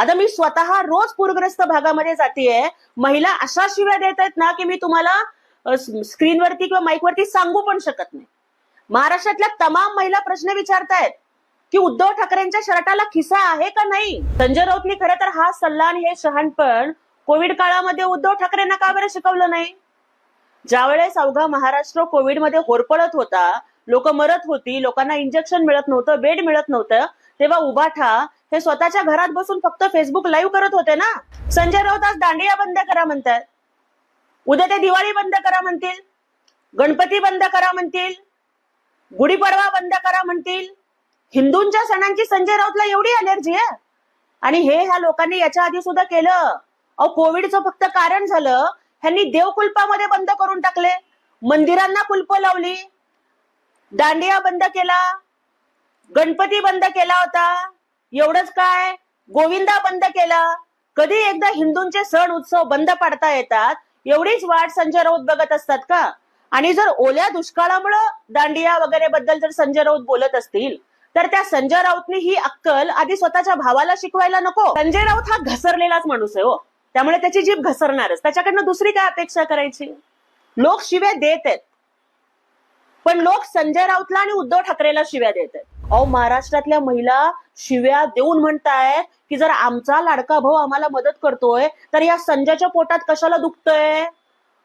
आता मी स्वतः रोज पूरग्रस्त भागामध्ये जातेय. महिला अशा शिव्या देत आहेत ना की मी तुम्हाला स्क्रीनवरती किंवा माईकवरती सांगू पण शकत नाही. महाराष्ट्रातल्या तमाम महिला प्रश्न विचारतायत की उद्धव ठाकरेंच्या शर्टाला खिसा आहे का नाही? संजय राऊतनी खरं तर हा सल्ला आणि हे शहाणपण कोविड काळामध्ये उद्धव ठाकरेंना का बरं शिकवलं नाही? ज्यावेळेस अवघा महाराष्ट्र कोविडमध्ये होरपळत होता लोक मरत होती लोकांना इंजेक्शन मिळत नव्हतं बेड मिळत नव्हतं तेव्हा उभाठा हे स्वतःच्या घरात बसून फक्त फेसबुक लाईव्ह करत होते ना? संजय राऊत आज दांडिया बंद करा म्हणतात. उद्या ते दिवाळी बंद करा म्हणतील. गणपती बंद करा म्हणतील. गुढीपाडवा बंद करा म्हणतील. हिंदूंच्या सणांची संजय राऊतला एवढी अलर्जी आहे. आणि हे ह्या लोकांनी याच्या आधी सुद्धा केलं. अहो कोविडचं फक्त कारण झालं. ह्यांनी देवकुल्पामध्ये बंद करून टाकले. मंदिरांना कुलप लावली. दांडिया बंद केला. गणपती बंद केला होता. एवढंच काय? गोविंदा बंद केला. कधी एकदा हिंदूंचे सण उत्सव बंद पाडता येतात एवढीच वाट संजय राऊत बघत असतात का? आणि जर ओल्या दुष्काळामुळं दांडिया वगैरे बद्दल जर संजय राऊत बोलत असतील तर त्या संजय राऊतने ही अक्कल आधी स्वतःच्या भावाला शिकवायला नको. संजय राऊत हा घसरलेलाच माणूस आहे हो. त्यामुळे त्याची जीभ घसरणारच. त्याच्याकडनं दुसरी काय अपेक्षा करायची? लोक शिव्या देत आहेत. पण लोक संजय राऊतला आणि उद्धव ठाकरेला शिव्या देत आहेत. अहो महाराष्ट्रातल्या महिला शिव्या देऊन म्हणतायत की जर आमचा लाडका भाऊ आम्हाला मदत करतोय तर या संजयच्या पोटात कशाला दुखतंय?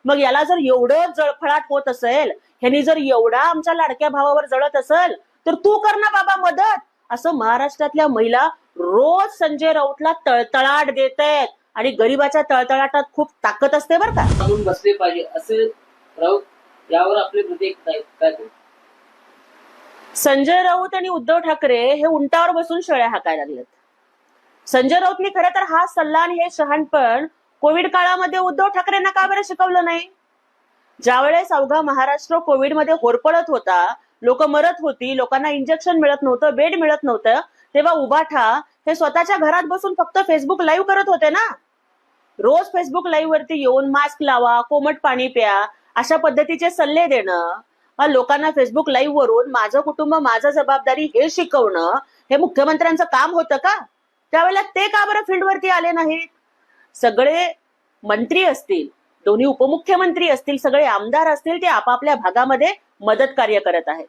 मग याला जर एवढं जळफळाट होत असेल ह्यानी जर एवढा आमच्या लाडक्या भावावर जळत असेल तर तू कर ना बाबा मदत. असं महाराष्ट्रातल्या महिला रोज संजय राऊतला तळतळाट देत आहेत. आणि गरीबाच्या तळतळाटात खूप ताकद असते बरं का. बसले पाहिजे. असे राऊत यावर आपले काय संजय राऊत आणि उद्धव ठाकरे हे उंटावर बसून शेळ्या हाकायला लागलेत. संजय राऊतनी खरं तर हा सल्ला आणि हे शहाणपण कोविड काळामध्ये उद्धव ठाकरेंना का बरं शिकवलं नाही? ज्यावेळेस अवघा महाराष्ट्र कोविडमध्ये होरपळत होता लोक मरत होती लोकांना इंजेक्शन मिळत नव्हतं बेड मिळत नव्हतं तेव्हा उभाठा हे स्वतःच्या घरात बसून फक्त फेसबुक लाईव्ह करत होते ना? रोज फेसबुक लाईव्ह वरती येऊन मास्क लावा कोमट पाणी प्या अशा पद्धतीचे सल्ले देणं लोकांना फेसबुक लाईव्ह वरून माझं कुटुंब माझं जबाबदारी हे शिकवणं हे मुख्यमंत्र्यांचं काम होतं का? त्यावेळेला ते का बरं फील्डवरती आले नाहीत? सगळे मंत्री असतील दोन्ही उपमुख्यमंत्री असतील सगळे आमदार असतील ते आपापल्या भागामध्ये मदत कार्य करत आहेत.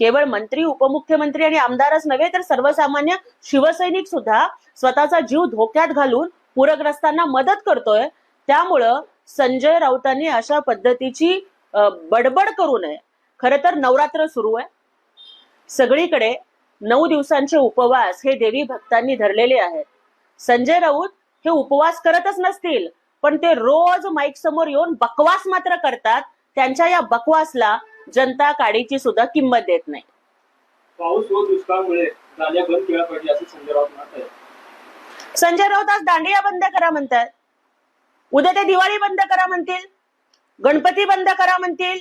केवळ मंत्री उपमुख्यमंत्री आणि आमदारच नव्हे तर सर्वसामान्य शिवसैनिक सुद्धा स्वतःचा जीव धोक्यात घालून पूरग्रस्तांना मदत करतोय. त्यामुळं संजय राऊतांनी अशा पद्धतीची बडबड करू नये. खरं तर नवरात्र सुरू आहे. सगळीकडे नऊ दिवसांचे उपवास हे देवी भक्तांनी धरलेले आहेत. संजय राऊत हे उपवास करतच नसतील पण ते रोज माईक समोर येऊन बकवास मात्र करतात. त्यांच्या या बकवासला जनता काडीची सुद्धा किंमत देत नाही. पाऊस व दुष्काळामुळे बंद केल्या पाहिजे असे संजय राऊत म्हणत संजय राऊत आज दांडिया बंद करा म्हणतात. उद्या ते दिवाळी बंद करा म्हणतील गणपती बंद करा म्हणतील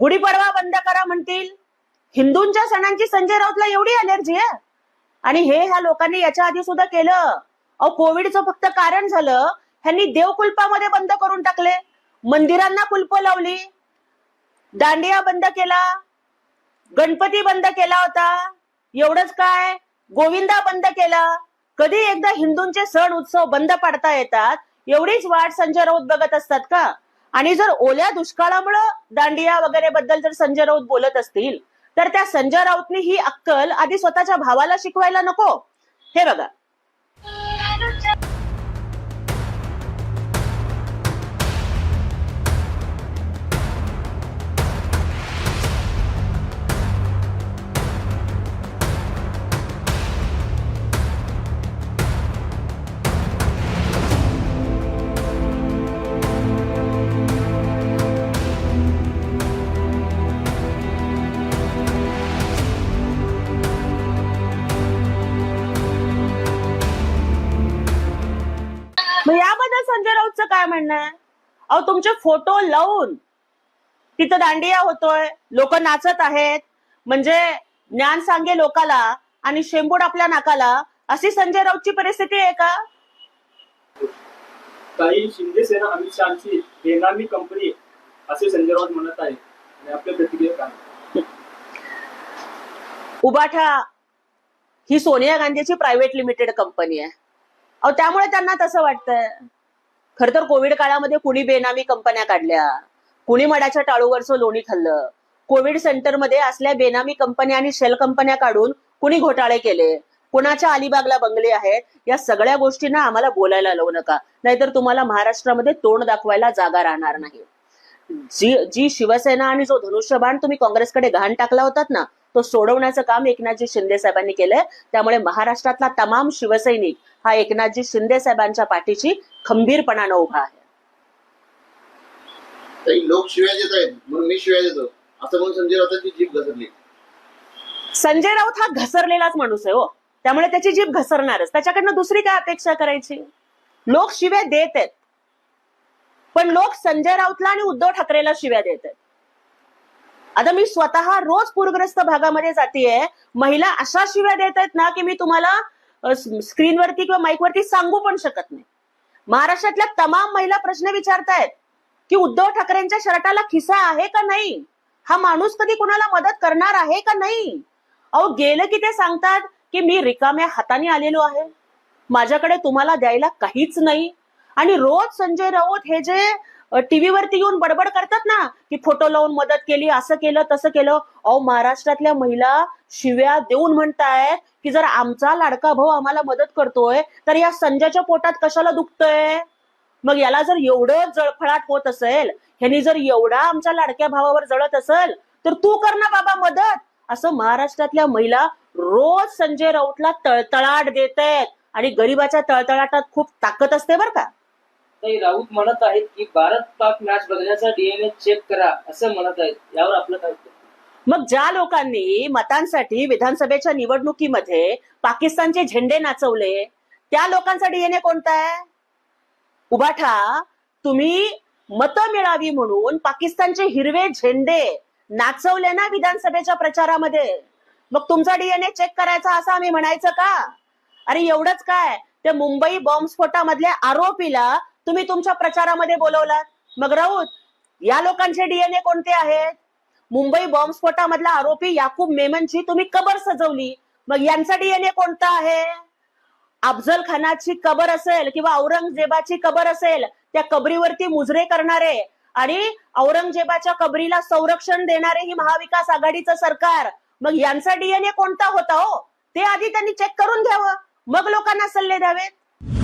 गुढीपाडवा बंद करा म्हणतील. हिंदूंच्या सणांची संजय राऊतला एवढी अलर्जी आहे. आणि हे ह्या लोकांनी याच्या आधी सुद्धा केलं. अहो कोविडचं फक्त कारण झालं. ह्यांनी देवकुल्पामध्ये बंद करून टाकले. मंदिरांना कुलप लावली. दांडिया बंद केला. गणपती बंद केला होता. एवढंच काय? गोविंदा बंद केला. कधी एकदा हिंदूंचे सण उत्सव बंद पाडता येतात? एवढीच वाट संजय राऊत बघत असतात का? आणि जर ओल्या दुष्काळामुळं दांडिया वगैरे बद्दल जर संजय राऊत बोलत असतील तर त्या संजय राऊतनी ही अक्कल आधी स्वतःच्या भावाला शिकवायला नको. हे बघा. याबद्दल संजय राऊतचं काय म्हणणं आहे? अहो तुमचे फोटो लावून तिथं दांडिया होतोय लोक नाचत आहेत. म्हणजे ज्ञान सांगे लोकाला आणि शेंबूड आपल्या नाकाला अशी संजय राऊतची परिस्थिती आहे का? काही शिंदे सेना अमित शहाची बेनामी कंपनी असे संजय राऊत म्हणत आहे आणि आपल्या प्रतिक्रिया काय? उबाठा ही सोनिया गांधीची प्रायव्हेट लिमिटेड कंपनी आहे. अहो त्यामुळे त्यांना तसं वाटतंय. खर तर कोविड काळामध्ये कुणी बेनामी कंपन्या काढल्या? कुणी मडाच्या टाळूवरचं लोणी खाल्लं? कोविड सेंटरमध्ये असल्या बेनामी कंपन्या आणि शेल कंपन्या काढून कुणी घोटाळे केले? कुणाच्या अलिबागला बंगले आहेत? या सगळ्या गोष्टींना आम्हाला बोलायला लावू नका. नाहीतर तुम्हाला महाराष्ट्रामध्ये तोंड दाखवायला जागा राहणार नाही. जी जी शिवसेना आणि जो धनुष्यबाण तुम्ही काँग्रेसकडे घाण टाकला होतात ना तो सोडवण्याचं काम एकनाथजी शिंदे साहेबांनी केलंय. त्यामुळे महाराष्ट्रातला तमाम शिवसैनिक हा एकनाथजी शिंदे साहेबांच्या पाठीशी खंबीरपणानं उभा आहे. लोक शिव्या देत आहेत म्हणून मी शिव्या देतो. असं म्हणून संजय राऊतांची जीभ घसरली. संजय राऊत हा घसरलेलाच माणूस आहे हो. त्यामुळे त्याची जीभ घसरणारच. त्याच्याकडनं दुसरी काय अपेक्षा करायची? लोक शिव्या देत आहेत. पण लोक संजय राऊतला आणि उद्धव ठाकरेला शिव्या देत आहेत. आता मी स्वतः रोज पूरग्रस्त भागामध्ये जाते महिला अशा शिव्या देत आहेत ना की मी तुम्हाला स्क्रीनवरती किंवा माईकवरती सांगू पण शकत नाही. महाराष्ट्रातल्या तमाम महिला प्रश्न विचारतायत की उद्धव ठाकरेंच्या शर्टाला खिसा आहे का नाही? हा माणूस कधी कुणाला मदत करणार आहे का नाही? अहो गेलं की ते सांगतात की मी रिकाम्या हाताने आलेलो आहे. माझ्याकडे तुम्हाला द्यायला काहीच नाही. आणि रोज संजय राऊत हे जे टीव्ही वरती येऊन बडबड करतात ना की फोटो लावून मदत केली असं केलं तसं केलं. अहो महाराष्ट्रातल्या महिला शिव्या देऊन म्हणतायत की जर आमचा लाडका भाऊ आम्हाला मदत करतोय तर या संजयच्या पोटात कशाला दुखतोय? मग याला जर एवढं जळफळाट होत असेल ह्यानी जर एवढा आमच्या लाडक्या भावावर जळत असेल तर तू कर ना बाबा मदत. असं महाराष्ट्रातल्या महिला रोज संजय राऊतला तळतळाट देत आहेत आणि गरिबाच्या तळतळाटात खूप ताकद असते बरं का. नाही राऊत म्हणत आहेत की भारत पाक मॅच बघण्याचा डीएनए चेक करा असं म्हणत आहेत. यावर आपलं काय मग ज्या लोकांनी मतांसाठी विधानसभेच्या निवडणुकीमध्ये पाकिस्तानचे झेंडे नाचवले त्या लोकांचा डीएनए कोणता आहे? उभाठा तुम्ही मतं मिळावी म्हणून पाकिस्तानचे हिरवे झेंडे नाचवले ना विधानसभेच्या प्रचारामध्ये? मग तुमचा डीएनए चेक करायचा असं आम्ही म्हणायचं का? अरे एवढंच काय? ते मुंबई बॉम्बस्फोटामधल्या आरोपीला तुम्ही तुमच्या प्रचारामध्ये बोलवलात. मग राऊत या लोकांचे डीएनए कोणते आहेत? मुंबई बॉम्बस्फोटामधला आरोपी याकूब मेमनची तुम्ही कबर सजवली. मग यांचा डीएनए कोणता आहे? अफजल खानाची कबर असेल किंवा औरंगजेबाची कबर असेल त्या कबरीवरती मुजरे करणारे आणि औरंगजेबाच्या कबरीला संरक्षण देणारे ही महाविकास आघाडीचं सरकार. मग यांचा डीएनए कोणता होता हो? ते आधी त्यांनी चेक करून घ्यावं. मग लोकांना सल्ले द्यावेत.